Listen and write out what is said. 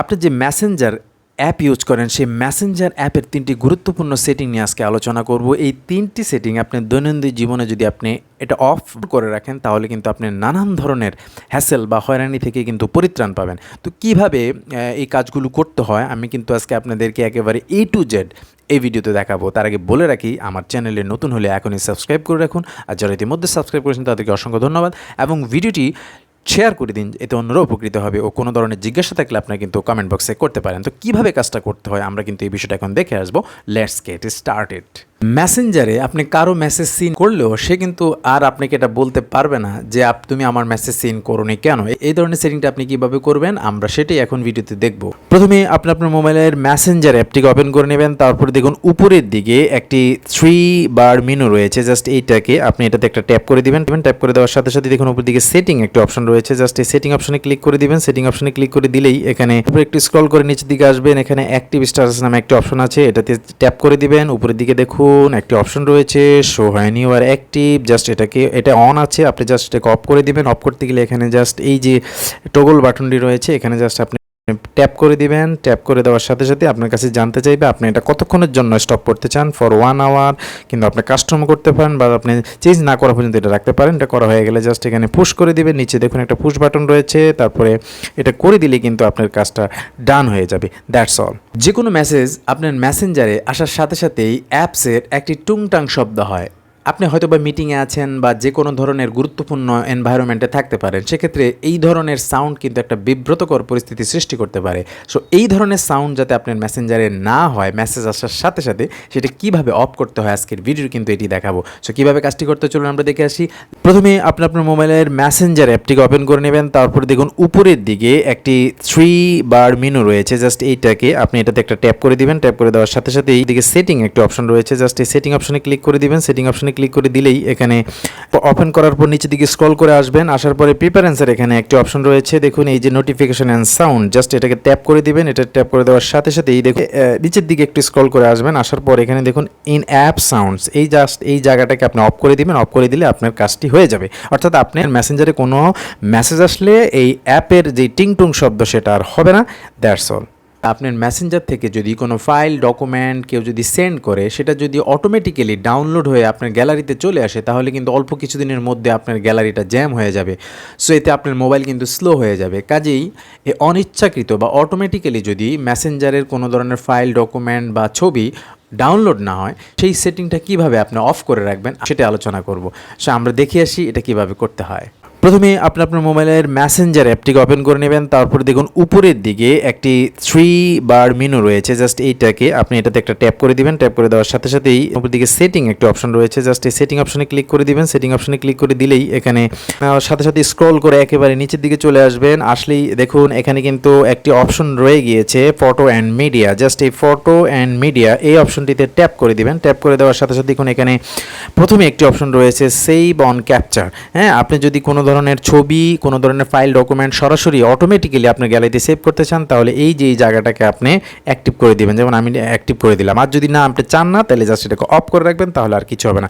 আপনি যে Messenger app use করেন, সেই মেসেঞ্জার অ্যাপের তিনটি গুরুত্বপূর্ণ সেটিং নিয়ে আজকে আলোচনা করব। এই তিনটি সেটিং আপনি দৈনন্দিন জীবনে যদি আপনি এটা অফ করে রাখেন, তাহলে কিন্তু আপনি নানান ধরনের হ্যাসেল বা হয়রানি থেকে কিন্তু পরিত্রাণ পাবেন। তো কীভাবে এই কাজগুলো করতে হয়, আমি কিন্তু আজকে আপনাদেরকে একেবারে এ টু জেড এই ভিডিওতে দেখাবো। তার আগে বলে রাখি, আমার চ্যানেলে নতুন হলে এখনই সাবস্ক্রাইব করে রাখুন। আর যারা ইতিমধ্যে সাবস্ক্রাইব করেছেন, তাদেরকে অসংখ্য ধন্যবাদ। এবং ভিডিওটি শেয়ার করে দিন, এতে অন্যরা উপকৃত হবে ও কোনো ধরনের জিজ্ঞাসা থাকলে আপনারা কিন্তু কমেন্ট বক্সে করতে পারেন। তো কীভাবে কাজটা করতে হয়? আমরা কিন্তু এই বিষয়টা এখন দেখে আসব। লেটস গেট স্টার্টেড মেসেঞ্জারে আপনি কারও মেসেজ সিন করলেও সে কিন্তু আর আপনাকে এটা বলতে পারবে না যে তুমি আমার মেসেজ সিন করোনি কেন? এই ধরনের সেটিংটা আপনি কীভাবে করবেন? আমরা সেটাই এখন ভিডিওতে দেখব। প্রথমে আপনি আপনার মোবাইলের মেসেঞ্জার অ্যাপটিকে ওপেন করে নেবেন। তারপর দেখুন উপরের দিকে একটি থ্রি বার মেনু রয়েছে। জাস্ট এইটাকে আপনি এটাতে একটা ট্যাপ করে দিবেন। ট্যাপ করে দেওয়ার সাথে সাথে দেখুন উপর দিকে সেটিং একটা অপশন রয়েছে। জাস্ট এই সেটিং অপশনে ক্লিক করে দিবেন। সেটিং অপশনে ক্লিক করে দিলেই এখানে উপরে একটু স্ক্রল করে নিচের দিকে আসবেন। এখানে অ্যাক্টিভ স্টাটাস নামে একটা অপশন আছে। এটাতে ট্যাপ করে দিবেন। উপরের দিকে দেখুন একটি অপশন রয়েছে শো হয়নি আর অ্যাক্টিভ জাস্ট এটাকে, এটা অন আছে, আপনি জাস্ট এটাকে অফ করে দিবেন অফ করতে গেলে এখানে জাস্ট এই যে টগল বাটনটি রয়েছে, এখানে জাস্ট আপনি ট্যাপ করে দিবেন ট্যাপ করে দেওয়ার সাথে সাথে আপনার কাছে জানতে চাইবে আপনি এটা কতক্ষণের জন্য স্টপ করতে চান ফর ওয়ান আওয়ার কিন্তু আপনি কাস্টম করতে পারেন বা আপনি চেঞ্জ না করা পর্যন্ত এটা রাখতে পারেন, এটা করা হয়ে গেলে জাস্ট এখানে পুশ করে দিবেন, নিচে দেখুন একটা পুশ বাটন রয়েছে, তারপরে এটা করে দিলে কিন্তু আপনার কাজটা ডান হয়ে যাবে দ্যাটস অল যে কোনো মেসেজ আপনার মেসেঞ্জারে আসার সাথে সাথেই অ্যাপসের একটি টুংটাং শব্দ হয়। আপনি হয়তো বা মিটিংয়ে আছেন বা যে কোনো ধরনের গুরুত্বপূর্ণ এনভায়রনমেন্টে থাকতে পারেন, সেক্ষেত্রে এই ধরনের সাউন্ড কিন্তু একটা বিব্রতকর পরিস্থিতি সৃষ্টি করতে পারে। সো এই ধরনের সাউন্ড যাতে আপনার মেসেঞ্জারে না হয় মেসেজ আসার সাথে সাথে সেটা কীভাবে অফ করতে হয় আজকের ভিডিও কিন্তু এটি দেখাবো। সো কীভাবে কাজটি করতে চলুন আমরা দেখে আসি। প্রথমে আপনি আপনার মোবাইলের মেসেঞ্জার অ্যাপটিকে ওপেন করে নেবেন। তারপর দেখুন উপরের দিকে একটি থ্রি বার মেনু রয়েছে। জাস্ট এইটাকে আপনি এটাতে একটা ট্যাপ করে দিবেন। ট্যাপ করে দেওয়ার সাথে সাথে এই দিকে সেটিং একটা অপশন রয়েছে। জাস্ট এই সেটিং অপশনে ক্লিক করে দিবেন। সেটিং অপশনে ক্লিক করে দিলেই এখানে ওপেন করার পর নিচের দিকে স্ক্রল করে আসবেন। আসার পরে প্রিপারেন্সের এখানে একটি অপশন রয়েছে। দেখুন, এই যে নোটিফিকেশন অ্যান্ড সাউন্ড জাস্ট এটাকে ট্যাপ করে দিবেন। এটা ট্যাপ করে দেওয়ার সাথে সাথে এই দেখুন নিচের দিকে একটু স্ক্রল করে আসবেন। আসার পর এখানে দেখুন ইন অ্যাপ সাউন্ডস এই জাস্ট এই জায়গাটাকে আপনি অফ করে দিবেন। অফ করে দিলে আপনার কাজটি হয়ে যাবে। অর্থাৎ আপনার মেসেঞ্জারে কোনো মেসেজ আসলে এই অ্যাপের যে টিংটুং শব্দ সেটা আর হবে না। দ্যাটস অল আপনার মেসেঞ্জার থেকে যদি কোনো ফাইল ডকুমেন্ট কেউ যদি সেন্ড করে, সেটা যদি অটোমেটিক্যালি ডাউনলোড হয়ে আপনার গ্যালারিতে চলে আসে, তাহলে কিন্তু অল্প কিছুদিনের মধ্যে আপনার গ্যালারিটা জ্যাম হয়ে যাবে। সো এতে আপনার মোবাইল কিন্তু স্লো হয়ে যাবে। কাজেই এ অনিচ্ছাকৃত বা অটোমেটিক্যালি যদি মেসেঞ্জারের কোনো ধরনের ফাইল ডকুমেন্ট বা ছবি ডাউনলোড না হয়, সেই সেটিংটা কীভাবে আপনি অফ করে রাখবেন, সেটা আলোচনা করব। সো আমরা দেখে আসি এটা কীভাবে করতে হয়। প্রথমে আপনি আপনার মোবাইলের ম্যাসেঞ্জার অ্যাপটিকে ওপেন করে নেবেন, তারপর দেখুন উপরের দিকে একটি থ্রি বার মেনু রয়েছে জাস্ট এইটাকে আপনি এটাতে একটা ট্যাপ করে দিবেন ট্যাপ করে দেওয়ার সাথে সাথেই উপর দিকে সেটিং একটা অপশন রয়েছে জাস্ট এই সেটিং অপশনে ক্লিক করে দিবেন সেটিং অপশনে ক্লিক করে দিলেই এখানে সাথে সাথে স্ক্রল করে একেবারে নিচের দিকে চলে আসবেন, আসলেই দেখুন এখানে কিন্তু একটি অপশন রয়ে গিয়েছে ফটো অ্যান্ড মিডিয়া জাস্ট এই ফটো অ্যান্ড মিডিয়া এই অপশনটিতে ট্যাপ করে দিবেন ট্যাপ করে দেওয়ার সাথে সাথে দেখুন এখানে প্রথমে একটি অপশন রয়েছে সেভ অন ক্যাপচার হ্যাঁ আপনি যদি কোনো ধরনের ছবি, কোনো ধরনের ফাইল, ডকুমেন্ট সরাসরি অটোমেটিক্যালি আপনার গ্যালারিতে সেভ করতে চান, তাহলে এই যে এই জায়গাটাকে আপনি অ্যাক্টিভ করে দিবেন। যেমন আমি অ্যাক্টিভ করে দিলাম। আর যদি না আপনি চান না, তাহলে জাস্ট এটাকে অফ করে রাখবেন, তাহলে আর কিছু হবে না।